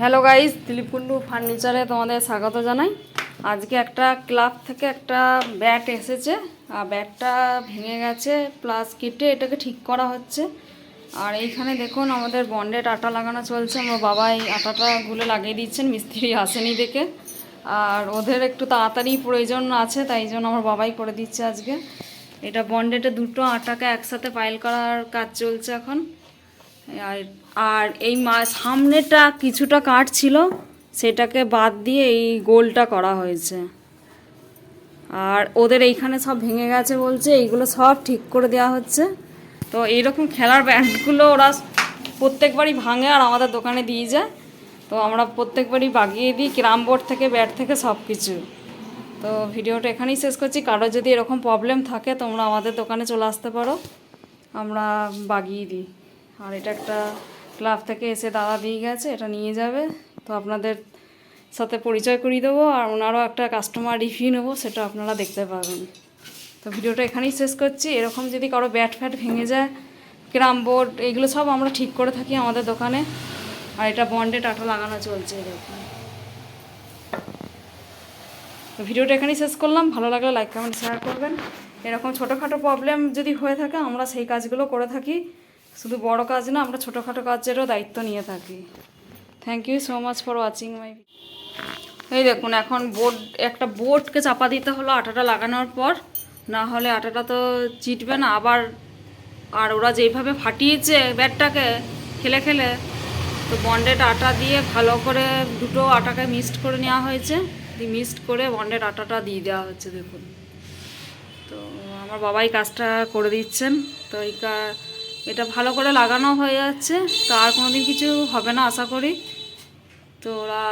Hello guys Dilip Kundu ফার্নিচারে তোমাদের স্বাগত জানাই। আজকে একটা ক্লাব থেকে একটা ব্যাট এসেছে। আর ব্যাটটা ভেঙে গেছে, প্লাস কেটে এটাকে ঠিক করা হচ্ছে। আর এইখানে দেখুন, আমাদের বন্ডেড আটা লাগানো চলছে। আমার বাবা এই আটাটা গুলে লাগিয়ে দিচ্ছেন, মিস্ত্রি আসেনি দেখে। আর ওদের একটু তাড়াতাড়ি প্রয়োজন আছে, তাই জন্য আমার বাবাই করে দিচ্ছে আজকে। এটা বন্ডেটে দুটো আটাকে একসাথে পাইল করার কাজ চলছে এখন। আর আর এই মা সামনেটা কিছুটা কাঠ ছিল, সেটাকে বাদ দিয়ে এই গোলটা করা হয়েছে। আর ওদের এইখানে সব ভেঙে গেছে বলছে, এইগুলো সব ঠিক করে দেওয়া হচ্ছে। তো এইরকম খেলার ব্যান্ডগুলো ওরা প্রত্যেকবারই ভাঙে আর আমাদের দোকানে দিয়ে যায়। তো আমরা প্রত্যেকবারই বাগিয়ে দিই, ক্রাম বোর্ড থেকে, ব্যাট থেকে সব কিছু। তো ভিডিওটা এখানেই শেষ করছি। কারও যদি এরকম প্রবলেম থাকে, তোমরা আমাদের দোকানে চলে আসতে পারো। আমরা বাগিয়ে দিই। আর এটা একটা ক্লাব থেকে এসে দাদা দিয়ে গেছে, এটা নিয়ে যাবে। তো আপনাদের সাথে পরিচয় করিয়ে দেবো আর ওনারও একটা কাস্টমার রিভিউ নেব, সেটা আপনারা দেখতে পাবেন। তো ভিডিওটা এখানেই শেষ করছি। এরকম যদি কারও ব্যাট ফ্যাট ভেঙে যায়, ক্রাম বোর্ড, এগুলো সব আমরা ঠিক করে থাকি আমাদের দোকানে। আর এটা বন্ডে টাটা লাগানো চলছে এরকম তো ভিডিওটা এখানেই শেষ করলাম। ভালো লাগলে লাইক কমেন্ট শেয়ার করবেন। এরকম ছোটোখাটো প্রবলেম যদি হয়ে থাকে, আমরা সেই কাজগুলো করে থাকি। শুধু বড় কাজ না, আমরা ছোটোখাটো কাজেরও দায়িত্ব নিয়ে থাকি। Thank you so much for watching my এই দেখুন, এখন বোর্ড একটা বোর্ডকে চাপা দিতে হলো আটাটা লাগানোর পর, না হলে আটাটা তো চিটবে না। আবার, আর ওরা যেইভাবে ফাটিয়েছে ব্যাটটাকে, খেলে খেলে, তো বন্ডেড আটা দিয়ে ভালো করে দুটো আটাকে মিক্সড করে নেওয়া হয়েছে। মিক্সড করে বন্ডেড আটাটা দিয়ে দেওয়া হচ্ছে, দেখুন। তো আমার বাবাই কাজটা করে দিচ্ছেন। তো এই এটা ভালো করে লাগানো হয়ে যাচ্ছে, তো আর কোনোদিন কিছু হবে না আশা করি। তো ওরা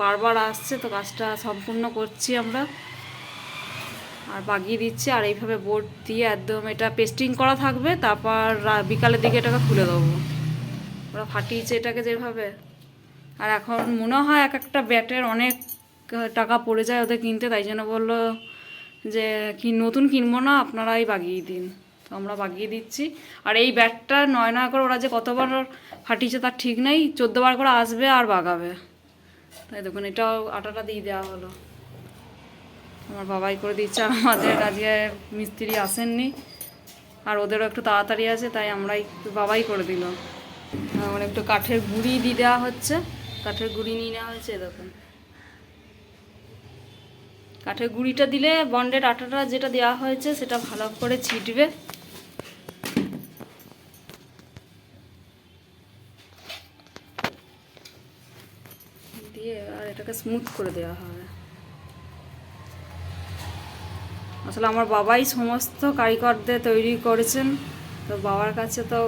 বারবার আসছে, তো কাজটা সম্পূর্ণ করছি আমরা। আর বাগিয়ে দিচ্ছি, আর এইভাবে বোর্ড দিয়ে একদম এটা পেস্টিং করা থাকবে, তারপর বিকালের দিকে এটাকে খুলে দেবো। ওরা ফাটিয়েছে এটাকে যেভাবে। আর এখন মনে হয় এক একটা ব্যাটের অনেক টাকা পড়ে যায় ওদের কিনতে, তাই জন্য বলল যে, কি নতুন কিনবো না, আপনারাই বাগিয়ে দিন। আমরা বাগিয়ে দিচ্ছি। আর এই ব্যাটটা নয় নয় করে ওরা যে কতবার ফাটিয়েছে তার ঠিক নেই বার করে আসবে আর বাগাবে। তাই দেখুন, এটাও আটাটা দিয়ে দেওয়া হলো। আমার বাবাই করে দিচ্ছে, আমাদের আজকে মিস্ত্রি আসেননি। আর ওদেরও একটু তাড়াতাড়ি আছে, তাই আমরাই একটু বাবাই করে দিল। আমার একটু কাঠের গুঁড়ি দিয়ে দেওয়া হচ্ছে। কাঠের গুঁড়ি নিয়ে নেওয়া হয়েছে দেখুন। কাঠের গুঁড়িটা দিলে বন্ডেড আটাটা যেটা দেওয়া হয়েছে, সেটা ভালো করে ছিটবে। দিয়ে আর এটাকে স্মুথ করে দেওয়া হবে আসলে আমার বাবাই সমস্ত কারিগরদের তৈরি করেছেন। তো বাবার কাছে তো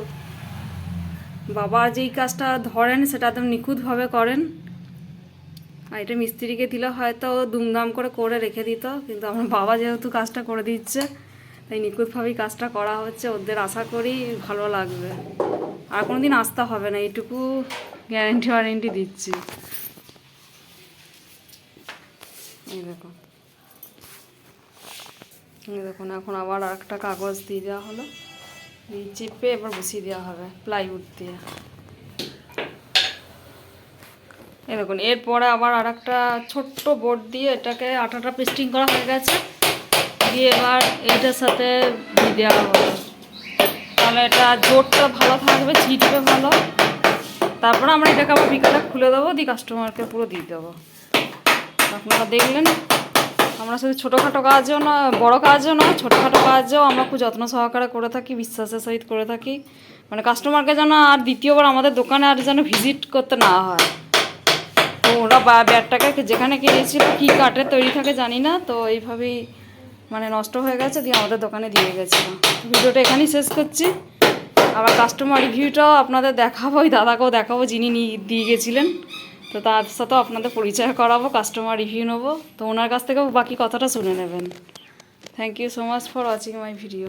বাবা যেই কাজটা ধরেন সেটা একদম নিখুঁতভাবে করেন। আর এটা মিস্ত্রিকে দিলে হয়তো দুমদাম করে করে রেখে দিত, কিন্তু আমার বাবা যেহেতু কাজটা করে দিচ্ছে, তাই নিখুঁতভাবেই কাজটা করা হচ্ছে। ওদের আশা করি ভালো লাগবে। আর কোনো দিন আসতে হবে না, এইটুকু গ্যারেন্টি ওয়ারেন্টি দিচ্ছি। এই দেখো। এই দেখুন এখন আবার একটা কাগজ দিয়ে দেওয়া হলো। দিয়ে চেপে এবার বসিয়ে দেওয়া হবে প্লাইউড দিয়ে। এই দেখুন, এরপরে আবার আর একটা ছোট্ট বোর্ড দিয়ে এটাকে আটাটা পেস্টিং করা হয়ে গেছে। দিয়ে এবার এইটার সাথে দিয়ে দেওয়া হবে। তাহলে এটা জোরটা ভালো থাকবে, ছিটবে ভালো। তারপরে আমরা এটাকে আবার বিকালে খুলে দেবো, দিয়ে কাস্টমারকে পুরো দিয়ে দেবো। আপনারা দেখলেন। আমরা শুধু ছোটোখাটো কাজও না, বড় কাজও না, ছোটোখাটো কাজও আমরা খুব যত্ন সহকারে করে থাকি, বিশ্বাসের সহিত করে থাকি। মানে কাস্টমারকে যেন আর দ্বিতীয়বার আমাদের দোকানে আর যেন ভিজিট করতে না হয়। তো ওরা ব্যাটটাকে যেখানে কিনেছিল, কী কাঠের তৈরি থাকে জানি না, তো এইভাবেই মানে নষ্ট হয়ে গেছে, দিয়ে আমাদের দোকানে দিয়ে গেছিল। ভিডিওটা এখানেই শেষ করছি। আবার কাস্টমার রিভিউটাও আপনাদের দেখাবো, ওই দাদাকেও দেখাবো যিনি নিয়ে দিয়ে গেছিলেন। তো তার সাথে আপনাদের পরিচয় করাবো কাস্টমার রিভিউ নেব। তো ওনার কাছ থেকেও বাকি কথাটা শুনে নেবেন। Thank you so much for watching my video